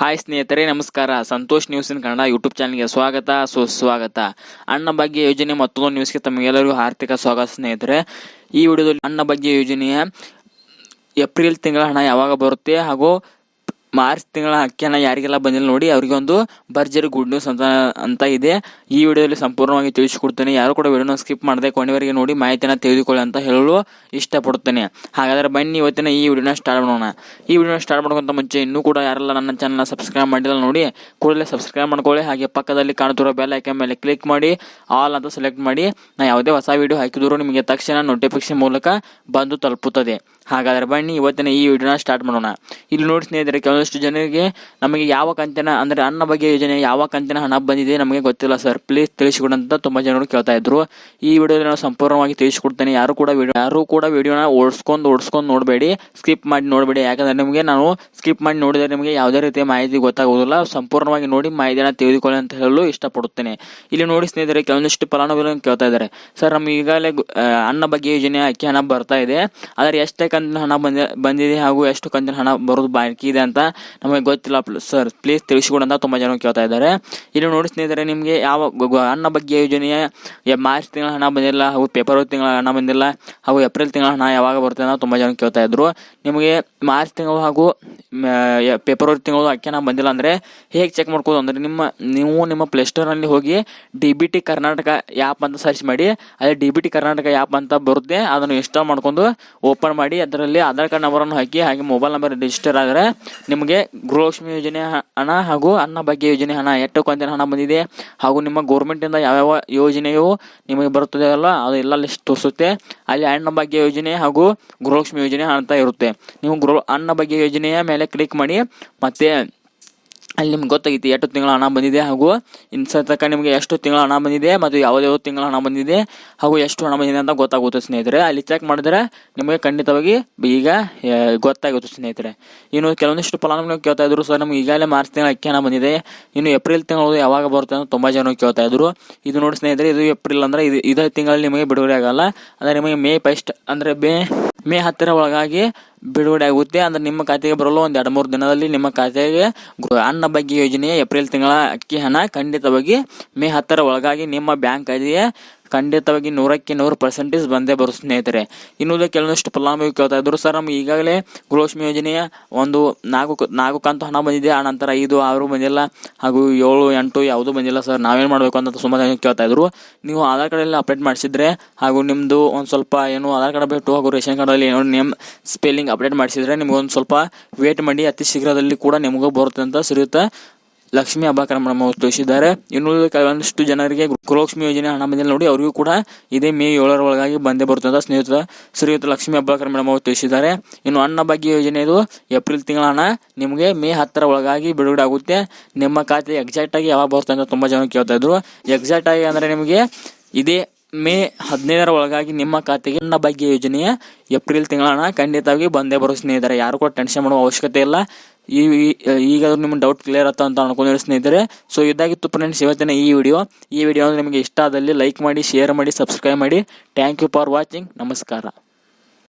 Hi ಸ್ನೇಹಿತರೆ, ನಮಸ್ಕಾರ. Santosh news in Kannada YouTube ಚಾನಲ್ಗೆ ಸ್ವಾಗತ. ಸುಸ್ವಾಗತ. ಅಣ್ಣ ಭಾಗ್ಯ ಯೋಜನೆ ಮತ್ತೊಂದು ನ್ಯೂಸ್ಗೆ ತಮಗೆಲ್ಲರಿಗೂ ಆರ್ಥಿಕ ಸ್ವಾಗತ ಸ್ನೇಹಿತರೆ. ಈ ವಿಡಿಯೋದಲ್ಲಿ ಅಣ್ಣ ಭಾಗ್ಯ ಯೋಜನೆಯ ಏಪ್ರಿಲ್ ತಿಂಗಳ ಹಣ ಯಾವಾಗ ಬರುತ್ತೆ ಹಾಗೂ ಮಾರ್ಚ್ ತಿಂಗಳ ಹಾಕ್ಯಾನ ಯಾರಿಗೆಲ್ಲ ಬಂದಿಲ್ಲ ನೋಡಿ ಅವರಿಗೆ ಒಂದು ಭರ್ಜರಿ ಗುಡ್ ನ್ಯೂಸ್ ಅಂತ ಅಂತ ಇದೆ. ಈ ವಿಡಿಯೋದಲ್ಲಿ ಸಂಪೂರ್ಣವಾಗಿ ತಿಳಿಸಿಕೊಡ್ತೇನೆ. ಯಾರು ಕೂಡ ವಿಡಿಯೋನ ಸ್ಕಿಪ್ ಮಾಡದೆ ಕೊನೆವರೆಗೆ ನೋಡಿ ಮಾಹಿತಿನ ತಿಳಿದುಕೊಳ್ಳಿ ಅಂತ ಹೇಳಲು ಇಷ್ಟಪಡುತ್ತೇನೆ ಹಾಗಾದರೆ ಬನ್ನಿ, ಇವತ್ತಿನ ಈ ವಿಡಿಯೋನ ಸ್ಟಾರ್ಟ್ ಮಾಡೋಣ. ಈ ವಿಡಿಯೋನ ಸ್ಟಾರ್ಟ್ ಮಾಡೋಕ್ಕಂತ ಮುಂಚೆ ಇನ್ನೂ ಕೂಡ ಯಾರೆಲ್ಲ ನನ್ನ ಚಾನಲ್ನ ಸಬ್ಸ್ಕ್ರೈಬ್ ಮಾಡಿಲ್ಲ ನೋಡಿ, ಕೂಡಲೇ ಸಬ್ಸ್ಕ್ರೈಬ್ ಮಾಡ್ಕೊಳ್ಳಿ. ಹಾಗೆ ಪಕ್ಕದಲ್ಲಿ ಕಾಣುತ್ತಿರುವ ಬೆಲ್ ಐಕನ್ ಮೇಲೆ ಕ್ಲಿಕ್ ಮಾಡಿ ಆಲ್ ಅಂತ ಸೆಲೆಕ್ಟ್ ಮಾಡಿ. ನಾ ಯಾವುದೇ ಹೊಸ ವಿಡಿಯೋ ಹಾಕಿದ್ರು ನಿಮಗೆ ತಕ್ಷಣ ನೋಟಿಫಿಕೇಶನ್ ಮೂಲಕ ಬಂದು ತಲುಪುತ್ತದೆ. ಹಾಗಾದರೆ ಬನ್ನಿ, ಇವತ್ತಿನ ಈ ವಿಡಿಯೋನ ಸ್ಟಾರ್ಟ್ ಮಾಡೋಣ. ಇಲ್ಲಿ ನೋಡಿ ಸ್ನೇಹಿತರೆ ಕೆಲವೊಂದಿಷ್ಟು ಜನರಿಗೆ ನಮಗೆ ಯಾವ ಕಂತಿನ, ಅಂದರೆ ಅನ್ನ ಬಗ್ಗೆ ಯೋಜನೆ ಯಾವ ಕಂತಿನ ಹಣ ಬಂದಿದೆ ನಮಗೆ ಗೊತ್ತಿಲ್ಲ ಸರ್. ಪ್ಲೀಸ್ ತಿಳಿಸಿಕೊಡಂತ ತುಂಬಾ ಜನರು ಕೇಳ್ತಾ ಇದ್ರು. ಈ ವಿಡಿಯೋದಲ್ಲಿ ನಾನು ಸಂಪೂರ್ಣವಾಗಿ ತಿಳಿಸಿಕೊಡ್ತೇನೆ. ಯಾರು ಕೂಡ ವಿಡಿಯೋ ಯಾರು ಕೂಡ ವಿಡಿಯೋನ ಓಡಿಸ್ಕೊಂಡು ಓಡಿಸ್ಕೊಂಡು ನೋಡಬೇಡಿ. ಸ್ಕಿಪ್ ಮಾಡಿ ನೋಡಬೇಡಿ. ಯಾಕಂದ್ರೆ ನಿಮಗೆ ನಾನು ಸ್ಕಿಪ್ ಮಾಡಿ ನೋಡಿದರೆ ನಿಮಗೆ ಯಾವುದೇ ರೀತಿಯ ಮಾಹಿತಿ ಗೊತ್ತಾಗೋದಿಲ್ಲ. ಸಂಪೂರ್ಣವಾಗಿ ನೋಡಿ ಮಾಹಿತಿಯನ್ನು ತಿಳಿದುಕೊಳ್ಳಿ ಅಂತ ಹೇಳಲು ಇಷ್ಟಪಡುತ್ತೇನೆ. ಇಲ್ಲಿ ನೋಡಿ ಸ್ನೇಹಿತರೆ, ಕೆಲವೊಂದಿಷ್ಟು ಫಲಾನುಭವಿಗಳನ್ನು ಕೇಳ್ತಾ ಇದ್ದಾರೆ. ಸರ್, ನಮ್ಗೆ ಈಗಾಗಲೇ ಅನ್ನ ಬಗ್ಗೆ ಯೋಜನೆ ಅಕ್ಕಿ ಹಣ ಬರ್ತಾ ಇದೆ. ಆದರೆ ಎಷ್ಟೇ ಕಂತಿನ ಹಣ ಬಂದ, ಬಂದಿದೆ ಹಾಗೂ ಎಷ್ಟು ಕಂತಿನ ಹಣ ಬರೋದು ಬಾಕಿ ಇದೆ ಅಂತ ನಮಗೆ ಗೊತ್ತಿಲ್ಲ. ಸರ್ ಪ್ಲೀಸ್ ತಿಳಿಸಿಕೊಡಿ ಅಂತ ತುಂಬ ಜನ ಕೇಳ್ತಾ ಇದ್ದಾರೆ. ಇಲ್ಲಿ ನೋಡಿ ಸ್ನೇಹಿತರೆ, ನಿಮಗೆ ಯಾವ ಅನ್ನ ಬಗ್ಗೆ ಯೋಜನೆಯ ಮಾರ್ಚ್ ತಿಂಗಳ ಹಣ ಬಂದಿಲ್ಲ, ಹಾಗೂ ಫೆಬ್ರವರಿ ತಿಂಗಳ ಹಣ ಬಂದಿಲ್ಲ, ಹಾಗೂ ಏಪ್ರಿಲ್ ತಿಂಗಳ ಹಣ ಯಾವಾಗ ಬರುತ್ತೆ ಅಂತ ತುಂಬ ಜನ ಕೇಳ್ತಾ ಇದ್ರು. ನಿಮಗೆ ಮಾರ್ಚ್ ತಿಂಗಳು ಹಾಗೂ ಫೆಬ್ರವರಿ ತಿಂಗಳು ಅಕ್ಕಿ ಹಣ ಬಂದಿಲ್ಲ ಅಂದರೆ ಹೇಗೆ ಚೆಕ್ ಮಾಡ್ಕೋದು ಅಂದರೆ ನಿಮ್ಮ, ನೀವು ನಿಮ್ಮ ಪ್ಲೇಸ್ಟೋರ್ನಲ್ಲಿ ಹೋಗಿ D B T Karnataka app ಅಂತ ಸರ್ಚ್ ಮಾಡಿ ಅದೇ D B T Karnataka app ಅಂತ ಬರುತ್ತೆ, ಅದನ್ನು ಇನ್ಸ್ಟಾಲ್ ಮಾಡ್ಕೊಂಡು ಓಪನ್ ಮಾಡಿ, ಅದರಲ್ಲಿ ಆಧಾರ್ ಕಾರ್ಡ್ ನಂಬರನ್ನು ಹಾಕಿ, ಹಾಗೆ ಮೊಬೈಲ್ ನಂಬರ್ ರಿಜಿಸ್ಟರ್ ಆದರೆ ನಿಮಗೆ ಗೃಹಲಕ್ಷ್ಮಿ ಯೋಜನೆ ಹಣ ಹಾಗೂ ಅನ್ನ ಭಾಗ್ಯ ಯೋಜನೆ ಹಣ ಎಷ್ಟು ಕಂತಿನ ಹಣ ಬಂದಿದೆ ಹಾಗೂ ನಿಮ್ಮ ಗೌರ್ಮೆಂಟಿಂದ ಯಾವ್ಯಾವ ಯೋಜನೆಯು ನಿಮಗೆ ಬರುತ್ತದೆ ಅಲ್ಲ, ಅದು ಎಲ್ಲ ಲಿಸ್ಟ್ ತೋರಿಸುತ್ತೆ. ಅಲ್ಲಿ ಅನ್ನ ಭಾಗ್ಯ ಯೋಜನೆ ಹಾಗೂ ಗೃಹಲಕ್ಷ್ಮಿ ಯೋಜನೆ ಅಂತ ಇರುತ್ತೆ. ನೀವು ಗೃಹ ಅನ್ನ ಭಾಗ್ಯ ಯೋಜನೆಯ ಮೇಲೆ ಕ್ಲಿಕ್ ಮಾಡಿ, ಮತ್ತೆ ಅಲ್ಲಿ ನಿಮ್ಗೆ ಗೊತ್ತಾಗಿತ್ತು ಎಷ್ಟು ತಿಂಗಳ ಹಣ ಬಂದಿದೆ ಹಾಗೂ ಇನ್ಸ ನಿಮಗೆ ಎಷ್ಟು ತಿಂಗಳ ಹಣ ಬಂದಿದೆ ಮತ್ತು ಯಾವುದ್ಯಾವ ತಿಂಗಳ ಹಣ ಬಂದಿದೆ ಹಾಗೂ ಎಷ್ಟು ಹಣ ಬಂದಿದೆ ಅಂತ ಗೊತ್ತಾಗುತ್ತೆ ಸ್ನೇಹಿತರೆ. ಅಲ್ಲಿ ಚೆಕ್ ಮಾಡಿದ್ರೆ ನಿಮಗೆ ಖಂಡಿತವಾಗಿ ಈಗ ಗೊತ್ತಾಗುತ್ತೆ ಸ್ನೇಹಿತರೆ. ಇನ್ನು ಕೆಲವೊಂದಿಷ್ಟು ಫಲಾನುಭವಿಗಳು ಕೇಳ್ತಾ ಇದ್ರು, ಸರ್, ನಮ್ಗೆ ಈಗಾಗಲೇ ಮಾರ್ಚ್ ತಿಂಗಳ ಅಕ್ಕಿ ಹಣ ಬಂದಿದೆ. ಇನ್ನು ಏಪ್ರಿಲ್ ತಿಂಗಳು ಯಾವಾಗ ಬರುತ್ತೆ ಅಂತ ತುಂಬ ಜನ ಕೇಳ್ತಾ ಇದ್ರು. ಇದು ನೋಡಿ ಸ್ನೇಹಿತರೆ, ಇದು ಏಪ್ರಿಲ್ ಅಂದರೆ ಇದು, ಇದೇ ತಿಂಗಳಲ್ಲಿ ನಿಮಗೆ ಬಿಡುಗಡೆ ಆಗಲ್ಲ. ಅಂದರೆ ನಿಮಗೆ ಮೇ ಫಸ್ಟ್ ಅಂದರೆ ಮೇ ಮೇ ಹತ್ತಿರ ಒಳಗಾಗಿ ಬಿಡುಗಡೆ ಆಗುತ್ತೆ. ಅಂದ್ರೆ ನಿಮ್ಮ ಖಾತೆಗೆ ಬರಲು ಒಂದು ಎರಡು ಮೂರು ದಿನದಲ್ಲಿ ನಿಮ್ಮ ಖಾತೆಗೆ ಅನ್ನ ಬಗ್ಗೆ ಯೋಜನೆಯ ಏಪ್ರಿಲ್ ತಿಂಗಳ ಅಕ್ಕಿ ಹಣ ಖಂಡಿತವಾಗಿ ಮೇ ಹತ್ತರ ಒಳಗಾಗಿ ನಿಮ್ಮ ಬ್ಯಾಂಕ್ ಖಾತೆಗೆ ಖಂಡಿತವಾಗಿ ನೂರಕ್ಕೆ ನೂರು ಪರ್ಸೆಂಟೇಜ್ ಬಂದೇ ಬರು ಸ್ನೇಹಿತರೆ. ಇನ್ನು ಕೆಲವೊಂದಷ್ಟು ಫಲಾನುಭವಿ ಕೇಳ್ತಾ ಇದ್ರು. ಸರ್, ನಮ್ಗೆ ಈಗಾಗಲೇ ಗೃಹಲಕ್ಷ್ಮಿ ಯೋಜನೆಯ ಒಂದು ನಾಲ್ಕು ನಾಲ್ಕು ಕಂತು ಹಣ ಬಂದಿದೆ. ಆ ನಂತರ ಐದು, ಆರು ಬಂದಿಲ್ಲ. ಹಾಗೂ ಏಳು, ಎಂಟು ಯಾವುದೂ ಬಂದಿಲ್ಲ. ಸರ್, ನಾವೇನು ಮಾಡಬೇಕು ಅಂತ ಸುಮಾರು ಕೇಳ್ತಾ ಇದ್ರು. ನೀವು ಆಧಾರ್ ಕಾರ್ಡ್ ಎಲ್ಲ ಅಪ್ಡೇಟ್ ಮಾಡಿಸಿದ್ರೆ ಹಾಗೂ ನಿಮ್ಮದು ಒಂದು ಸ್ವಲ್ಪ ಏನು ಆಧಾರ್ ಕಾರ್ಡ್ ಬಿಟ್ಟು ಹಾಗೂ ರೇಷನ್ ಕಾರ್ಡಲ್ಲಿ ಏನೋ ನೇಮ್ ಸ್ಪೆಲ್ಲಿಂಗ್ ಅಪ್ಡೇಟ್ ಮಾಡಿಸಿದ್ರೆ ನಿಮ್ಗೆ ಒಂದು ಸ್ವಲ್ಪ ವೇಟ್ ಮಾಡಿ ಅತಿ ಶೀಘ್ರದಲ್ಲಿ ಕೂಡ ನಿಮಗೂ ಬರುತ್ತೆ ಅಂತ ಸಿರುತ್ತೆ ಲಕ್ಷ್ಮಿ ಅವರು ತಿಳಿಸಿದ್ದಾರೆ ಇನ್ನು ಕೆಲವೊಂದಿಷ್ಟು ಜನರಿಗೆ ಗೃಹಲಕ್ಷ್ಮಿ ಯೋಜನೆ ಹಣ ಬಂದಿಲ್ಲ ನೋಡಿ ಅವರಿಗೂ ಕೂಡ ಇದೇ ಮೇ ಏಳರ ಒಳಗಾಗಿ ಬಂದೇ ಬರುತ್ತದೆ ಸ್ನೇಹಿತ ಶ್ರೀಯುತ ಲಕ್ಷ್ಮಿ ಅವರು ತಿಳಿಸಿದ್ದಾರೆ. ಇನ್ನು ಅನ್ನ ಬಗ್ಗೆ ಯೋಜನೆ ಇದು ಏಪ್ರಿಲ್ ತಿಂಗಳ ಹಣ ನಿಮಗೆ ಮೇ ಹತ್ತರ ಒಳಗಾಗಿ ಬಿಡುಗಡೆ ಆಗುತ್ತೆ. ನಿಮ್ಮ ಖಾತೆ ಎಕ್ಸಾಕ್ಟ್ ಆಗಿ ಯಾವಾಗ ಬರುತ್ತೆ ಅಂತ ತುಂಬಾ ಜನ ಕೇಳ್ತಾ ಇದ್ರು. ಎಕ್ಸಾಕ್ಟ್ ಆಗಿ ಅಂದ್ರೆ ನಿಮಗೆ ಇದೇ ಮೇ ಹದಿನೈದರ ಒಳಗಾಗಿ ನಿಮ್ಮ ಖಾತೆಗೆ ಅನ್ನ ಬಗ್ಗೆ ಯೋಜನೆಯ ಏಪ್ರಿಲ್ ತಿಂಗಳ ಹಣ ಖಂಡಿತವಾಗಿ ಬಂದೇ ಬರೋ ಸ್ನೇಹಿತರೆ. ಯಾರು ಕೂಡ ಟೆನ್ಷನ್ ಮಾಡುವ ಅವಶ್ಯಕತೆ ಇಲ್ಲ. ಈ ಈ- ಈಗ ನಿಮ್ಮ ಡೌಟ್ ಕ್ಲಿಯರ್ ಆಯ್ತು ಅಂತ ಅನ್ಕೊಂಡಿರೋ ಸ್ನೇಹಿತರೆ. ಸೊ ಇದಾಗಿತ್ತು ಫ್ರೆಂಡ್ಸ್ ಇವತ್ತಿನ ಈ ವಿಡಿಯೋ. ಈ ವಿಡಿಯೋ ನಿಮಗೆ ಇಷ್ಟ ಆದಲ್ಲಿ ಲೈಕ್ ಮಾಡಿ ಶೇರ್ ಮಾಡಿ ಸಬ್ಸ್ಕ್ರೈಬ್ ಮಾಡಿ. ಥ್ಯಾಂಕ್ ಯು ಫಾರ್ ವಾಚಿಂಗ್ ನಮಸ್ಕಾರ.